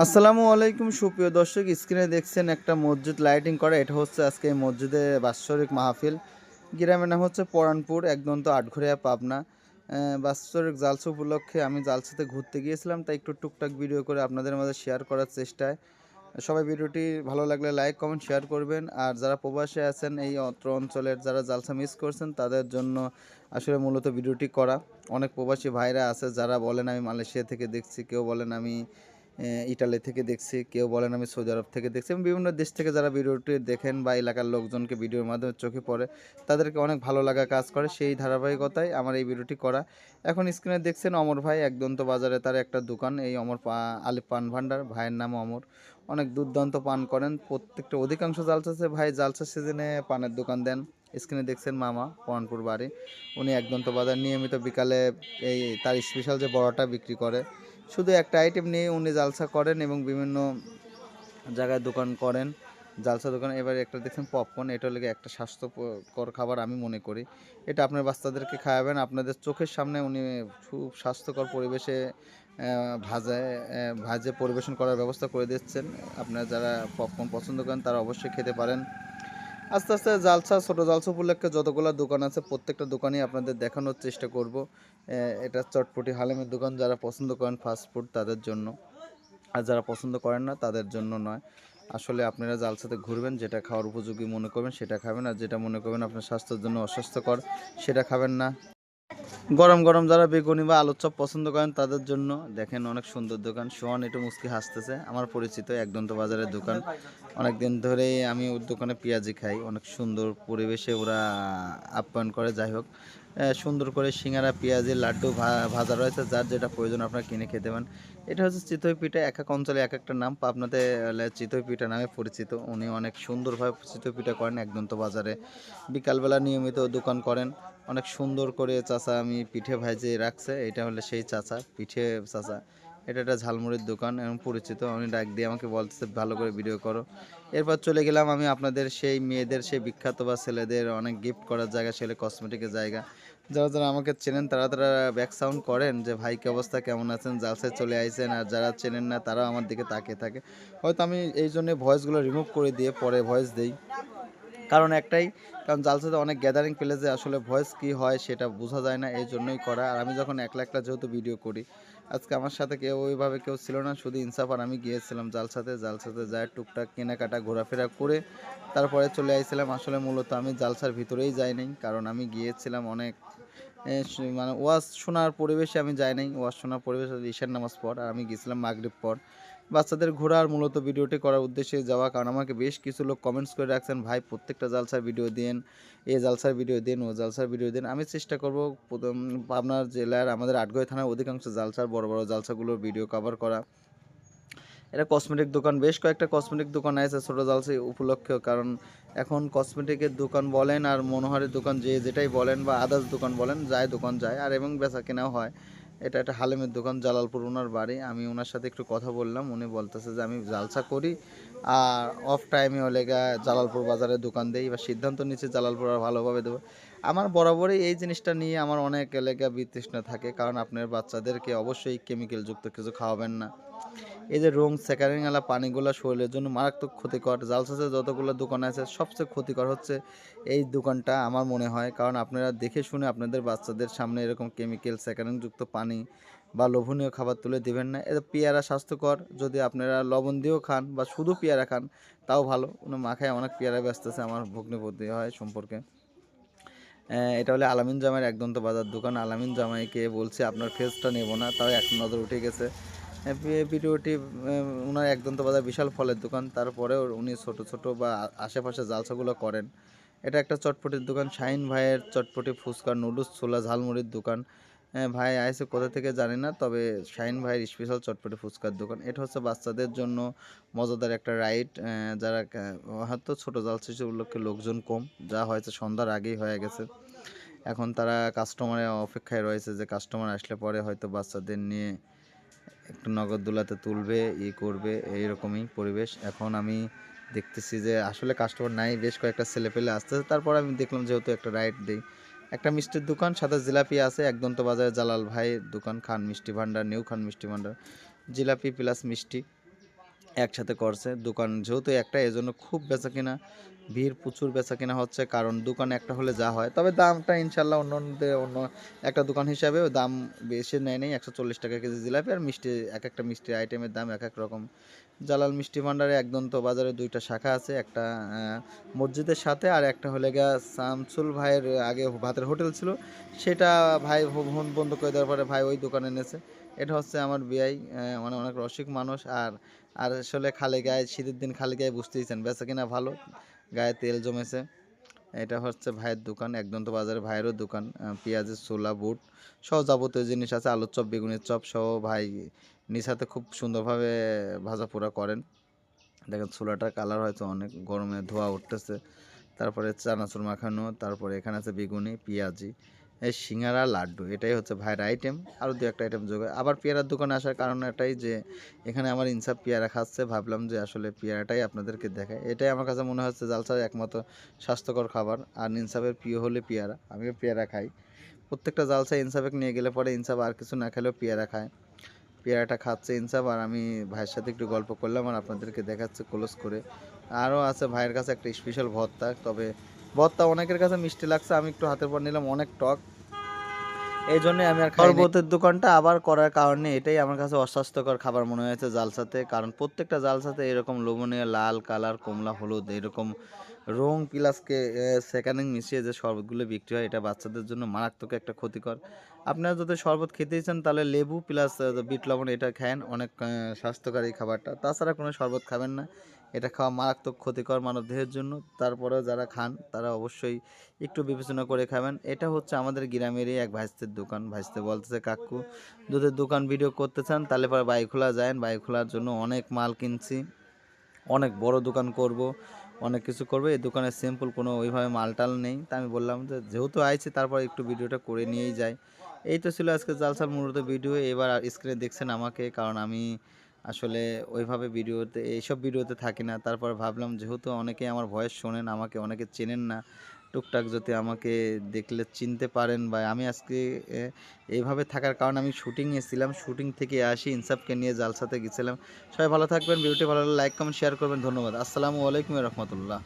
আসসালামু আলাইকুম সুপ্রিয় দর্শক, স্ক্রিনে দেখছেন একটা মসজিদ লাইটিং করা। এটা হচ্ছে আজকে এই মসজিদে বাৎসরিক মাহফিল। গ্রামের নাম হচ্ছে পরানপুর তো আটঘরিয়া পাবনা। বাৎসরিক জালসা উপলক্ষে আমি জালসাতে ঘুরতে গিয়েছিলাম, তাই একটু টুকটাক ভিডিও করে আপনাদের মাঝে শেয়ার করার চেষ্টায়। সবাই ভিডিওটি ভালো লাগলে লাইক কমেন্ট শেয়ার করবেন। আর যারা প্রবাসে আছেন এই অত্র অঞ্চলের, যারা জালসা মিস করছেন, তাদের জন্য আসলে মূলত ভিডিওটি করা। অনেক প্রবাসী ভাইরা আছে, যারা বলেন, আমি মালয়েশিয়া থেকে দেখছি। কেউ বলেন, আমি ইটালি থেকে দেখছি, কেউ বলেন আমি সৌদি আরব থেকে দেখছি এবং বিভিন্ন দেশ থেকে যারা ভিডিওটি দেখেন বা এলাকার লোকজনকে ভিডিওর মাধ্যমে চোখে পড়ে, তাদেরকে অনেক ভালো লাগা কাজ করে সেই ধারাবাহিকতায় আমার এই ভিডিওটি করা। এখন স্ক্রিনে দেখছেন অমর ভাই একদন্ত বাজারে তার একটা দোকান, এই অমর আলিফ পান ভান্ডার, ভাইয়ের নাম অমর। অনেক দুর্দান্ত পান করেন, প্রত্যেকটা, অধিকাংশ জালসাসে ভাই জালসা সিজনে পানের দোকান দেন। স্ক্রিনে দেখছেন মামা, পরানপুর বাড়ি। উনি একদন্ত বাজার, নিয়মিত বিকালে এই তার স্পেশাল যে বড়াটা বিক্রি করে। শুধু একটা আইটেম নিয়ে উনি জালসা করেন এবং বিভিন্ন জায়গায় দোকান করেন, জালসা দোকান। এবার একটা দেখছেন পপকর্ন এটা হলে একটা স্বাস্থ্যকর খাবার আমি মনে করি। এটা আপনার বাচ্চাদেরকে খাওয়াবেন, আপনাদের চোখের সামনে উনি খুব স্বাস্থ্যকর পরিবেশে ভাজায় ভাজে পরিবেশন করার ব্যবস্থা করে দিচ্ছেন। আপনারা যারা পপকর্ন পছন্দ করেন, তারা অবশ্যই খেতে পারেন। আস্তে আস্তে জালসা, ছোটো জালসা উপলক্ষে যতগুলো দোকান আছে, প্রত্যেকটা দোকানই আপনাদের দেখানোর চেষ্টা করব। এটা চটপটি হালেমের দোকান, যারা পছন্দ করেন ফাস্ট ফুড তাদের জন্য। আর যারা পছন্দ করেন না, তাদের জন্য নয়। আসলে আপনারা জালসাতে ঘুরবেন, যেটা খাওয়ার উপযোগী মনে করবেন, সেটা খাবেন। আর যেটা মনে করবেন আপনার স্বাস্থ্যের জন্য অস্বাস্থ্যকর, সেটা খাবেন না। গরম গরম যারা বেগুনি বা আলুর চপ পছন্দ করেন, তাদের জন্য দেখেন অনেক সুন্দর দোকান। সোহান একটু মুসকি হাসতেছে। আমার পরিচিত একদন্ত বাজারের দোকান। অনেক দিন ধরেই আমি ওর দোকানে পেঁয়াজি খাই। অনেক সুন্দর পরিবেশে ওরা আপ্যায়ন করে। যাই হোক সুন্দর করে সিঙ্গারা, পেঁয়াজি, লাড্ডু ভাজা রয়েছে। যার যেটা প্রয়োজন আপনারা কিনে খেতে পারেন। এটা হচ্ছে চিতই পিঠা। এক এক অঞ্চলে এক একটা নাম। পাবনাতে চিতই পিঠা নামে পরিচিত। উনি অনেক সুন্দরভাবে চিতই পিঠা করেন। একদন্ত বাজারে বিকালবেলা নিয়মিত দোকান করেন। অনেক সুন্দর করে চাচা আমি পিঠে ভাজে রাখছে। এটা হলে সেই চাচা, পিঠে চাচা। এটা একটা ঝালমুড়ির দোকান এবং পরিচিত। উনি ডাক দিয়ে আমাকে বলতেছে, ভালো করে ভিডিও করো। এরপর চলে গেলাম আমি আপনাদের সেই মেয়েদের, সেই বিখ্যাত বা ছেলেদের অনেক গিফট করার জায়গা ছেলে কসমেটিকের জায়গা। যারা যারা আমাকে চেনেন, তারা তারা ব্যাক সাউন্ড করেন যে, ভাই, কি অবস্থা? কেমন আছেন? জালসায় চলে আইছেন। আর যারা চেনেন না, তারাও আমার দিকে তাকিয়ে থাকে। হয়তো আমি এই জন্য ভয়েসগুলো রিমুভ করে দিয়ে পরে ভয়েস দেই। কারণ একটাই, কারণ জালসাতে অনেক গ্যাদারিং প্লেসে আসলে ভয়েস কি হয় সেটা বোঝা যায় না, এই জন্যই করা। আর আমি যখন একলা একলা যেহেতু ভিডিও করি, আজকে আমার সাথে কেউ ওইভাবে কেউ ছিল না, শুধু ইনসাফ আর আমি গিয়েছিলাম জালসাতে। জালসাতে যায় টুকটাক কেনাকাটা, ঘোরাফেরা করে তারপরে চলে আইছিলাম। আসলে মূলত আমি জালসার ভিতরেই যাই নাই, কারণ আমি গিয়েছিলাম অনেক মানে ওয়াজ শোনার পরিবেশে আমি যাই নাই। ওয়াজ শোনার পরিবেশে ঈশান নামাজ পর আর আমি গেছিলাম মাগরিব পর বাচ্চাদের ঘোরার মূলত ভিডিওটি করার উদ্দেশ্যে যাওয়া, কারণ আমাকে বেশ কিছু লোক কমেন্টস করে রাখছেন, ভাই, প্রত্যেকটা জালসার ভিডিও দিন, এ জালসার ভিডিও দিন, ও জালসার ভিডিও দিন। আমি চেষ্টা করব পাবনার জেলার, আমাদের আটগয় থানার অধিকাংশ জালসার, বড় বড় জালসাগুলোর ভিডিও কভার করা। এটা কসমেটিক দোকান, বেশ কয়েকটা কসমেটিক দোকান আছে ছোটো জালসা উপলক্ষেও কারণ এখন কসমেটিকের দোকান বলেন আর মনোহারের দোকান, যে যেটাই বলেন বা আদার্স দোকান বলেন, যায় দোকান যায়, আর এবং বেচা কেনাও হয়। এটা একটা হালেমের দোকান, জালালপুর ওনার বাড়ি। আমি ওনার সাথে একটু কথা বললাম, উনি বলতেছে যে আমি জালসা করি। আর অফ টাইমে হলে জালালপুর বাজারে দোকান দেই বা সিদ্ধান্ত নিচ্ছে জালালপুর আর ভালোভাবে দেবো। আমার বরাবরই এই জিনিসটা নিয়ে আমার অনেক এলাকা বিতৃষ্ণা থাকে, কারণ আপনার বাচ্চাদেরকে অবশ্যই কেমিক্যালযুক্ত কিছু খাওয়াবেন না। এই যে রং সেকারিংওয়ালা পানিগুলো শরীরের জন্য মারাত্মক ক্ষতিকর। জালসাসে যতগুলো দোকান আছে, সবচেয়ে ক্ষতিকর হচ্ছে এই দোকানটা আমার মনে হয়। কারণ আপনারা দেখে শুনে আপনাদের বাচ্চাদের সামনে এরকম কেমিক্যাল সেকারিংযুক্ত পানি বা লোভনীয় খাবার তুলে দিবেন না। এটা পেয়ারা স্বাস্থ্যকর, যদি আপনারা লবণ দিয়েও খান বা শুধু পেয়ারা খান, তাও ভালো। কোনো মাখায় অনেক পেয়ারা ব্যস্তেছে আমার ভগ্নিপতি হয় সম্পর্কে। এটা হলে আলামিন জামাইয়ের একদন্ত বাজার দোকান। আলামিন জামাইকে বলছে, আপনার ফেসটা নেব না। তাও এক নজর উঠে গেছে। ভিডিওটি ওনার বাজার বিশাল ফলের দোকান তারপরেও উনি ছোট ছোট বা আশেপাশে জালসাগুলো করেন। এটা একটা চটপটির দোকান শাহিন ভাইয়ের চটপটি ফুচকা নুডলস ছোলা ঝালমুড়ির দোকান। হ্যাঁ, ভাই আইসে কোথা থেকে জানি না তবে শাহিন ভাইয়ের স্পেশাল চটপটি ফুচকার দোকান। এটা হচ্ছে বাচ্চাদের জন্য মজাদার একটা রাইড যারা হয়তো ছোটো জাল শিশু উপলক্ষে লোকজন কম যা হয়েছে সন্ধ্যার আগেই হয়ে গেছে। এখন তারা কাস্টমারের অপেক্ষায় রয়েছে যে কাস্টমার আসলে পরে হয়তো বাচ্চাদের নিয়ে একটু নগদ দোলাতে তুলবে, ই করবে, এইরকমই পরিবেশ। এখন আমি দেখতেছি যে আসলে কাস্টমার নাই, বেশ কয়েকটা ছেলে পেলে আসতেছে। তারপর আমি দেখলাম যেহেতু একটা রাইড দিই। একটা মিষ্টির দোকান সাথে জিলাপি আছে একদন্ত বাজারে জালাল ভাই দোকান, খান মিষ্টি ভান্ডার নিউ খান মিষ্টি ভাণ্ডার, জিলাপি প্লাস মিষ্টি। একসাথে করছে। দোকান যেহেতু একটা, এজন্য খুব বেচা কিনা। ভিড় প্রচুর বেচা কিনা হচ্ছে, কারণ দোকান একটা হলে যা হয়। তবে দামটা ইনশাল্লাহ অন্য অন্য একটা দোকান হিসাবে দাম বেশি নেয় নেই। একশো চল্লিশ টাকা কেজি জিলাপি আর মিষ্টি, এক একটা মিষ্টি আইটেমের দাম এক এক রকম। জালাল মিষ্টি ভাণ্ডারে একদম তো বাজারে দুইটা শাখা আছে, একটা মসজিদের সাথে আর একটা হলে গিয়া শামসুল ভাইয়ের আগে ভাতের হোটেল ছিল। সেটা ভাই বন্ধ করে দেওয়ার পরে ভাই ওই দোকানে এনেছে। এটা হচ্ছে আমার বিয়াই মানে অনেক রসিক মানুষ। আর আর আসলে খালি গায়ে, শীতের দিন খালি গায়ে বুঝতেইছেন বেচা কিনা ভালো, গায়ে তেল জমেছে। এটা হচ্ছে ভাইয়ের দোকান একদম তো বাজারে ভাইয়েরও দোকান পেঁয়াজের ছোলা, বুট সহ যাবতীয় জিনিস আছে, আলুর চপ, বেগুনের চপ সহ ভাই নিশাতে খুব সুন্দরভাবে ভাজা পোড়া করেন। দেখেন ছোলাটার কালার হয়তো অনেক, গরমে ধোয়া উঠতেছে। তারপরে চানাচুর মাখানো, তারপরে এখানে আছে বেগুনি, পেঁয়াজি সিঙ্গারা, লাড্ডু, এটাই হচ্ছে ভাইয়ের আইটেম আরও দু একটা আইটেম যোগে আবার পেয়ারার দোকানে আসার কারণ এটাই যে, এখানে আমার ইনসাফ পেয়ারা খাচ্ছে। ভাবলাম যে আসলে পেয়ারাটাই আপনাদেরকে দেখায় এটাই আমার কাছে মনে হচ্ছে জালসার একমাত্র স্বাস্থ্যকর খাবার। আর ইনসাফের প্রিয় হলে পেয়ারা। আমিও পেয়ারা খাই। প্রত্যেকটা জালসা ইনসাফেক নিয়ে গেলে পরে ইনসাফ আর কিছু না খেলেও পেয়ারা খায়। পেয়ারাটা খাচ্ছে ইনসাফ। আর আমি ভাইয়ের সাথে একটু গল্প করলাম আর আপনাদেরকে দেখাচ্ছে ক্লোজ করে। আরও আছে ভাইয়ের কাছে একটা স্পেশাল ভর্তা। তবে ভর্তা অনেকের কাছে মিষ্টি লাগছে। আমি একটু হাতের পর নিলাম। অনেক টক। এই জন্য আমি আর শরবতের দোকানটা আবার করার কারণে এটাই আমার কাছে অস্বাস্থ্যকর খাবার মনে হয়েছে জালসাতে। কারণ প্রত্যেকটা জালসাতে এরকম লোভনীয় লাল, কালার, কমলা, হলুদ, এরকম রং প্লাসকে সেকানিং মিশিয়ে যে শরবতগুলো বিক্রি হয়, এটা বাচ্চাদের জন্য মারাত্মক একটা ক্ষতিকর। আপনারা যদি শরবত খেতেই চান, তাহলে লেবু প্লাস বিট লবণ, এটা খান অনেক স্বাস্থ্যকারী খাবারটা। তাছাড়া কোনো শরবত খাবেন না। এটা খাওয়া মারাত্মক ক্ষতিকর মানব দেহের জন্য। তারপরেও যারা খান, তারা অবশ্যই একটু বিবেচনা করে খাবেন। এটা হচ্ছে আমাদের গ্রামেরই এক ভাইস্তের দোকান। ভাইস্তে বলতেছে, কাকু দুধের দোকান ভিডিও করতে চান, তাহলে পরে বাইখোলা যায়েন। বাইখোলার জন্য অনেক মাল কিনছি। অনেক বড় দোকান করব। অনেক কিছু করবে। এই দোকানে সিম্পল কোনো ওইভাবে মালটাল নেই। তা আমি বললাম যে, যেহেতু আইছি, তারপর একটু ভিডিওটা করে নিয়েই যাই। এই তো ছিল আজকে জালসার মূলত ভিডিও। এবার স্ক্রিনে দেখছেন আমাকে, কারণ আমি আসলে ওইভাবে ভিডিওতে, এইসব ভিডিওতে থাকি না। তারপর ভাবলাম, যেহেতু অনেকে আমার ভয়েস শোনেন, আমাকে অনেকে চেনেন না টুকটাক যদি আমাকে দেখলে চিনতে পারেন বা আমি আজকে এইভাবে থাকার কারণে আমি শুটিং এসেছিলাম শুটিং থেকে আসি, ইনসাফকে নিয়ে জালসাতে গেছিলাম। সবাই ভালো থাকবেন, ভিডিওটি ভালো লাইক কমেন্ট শেয়ার করবেন, ধন্যবাদ। আসসালামু আলাইকুম রহমতুল্লাহ।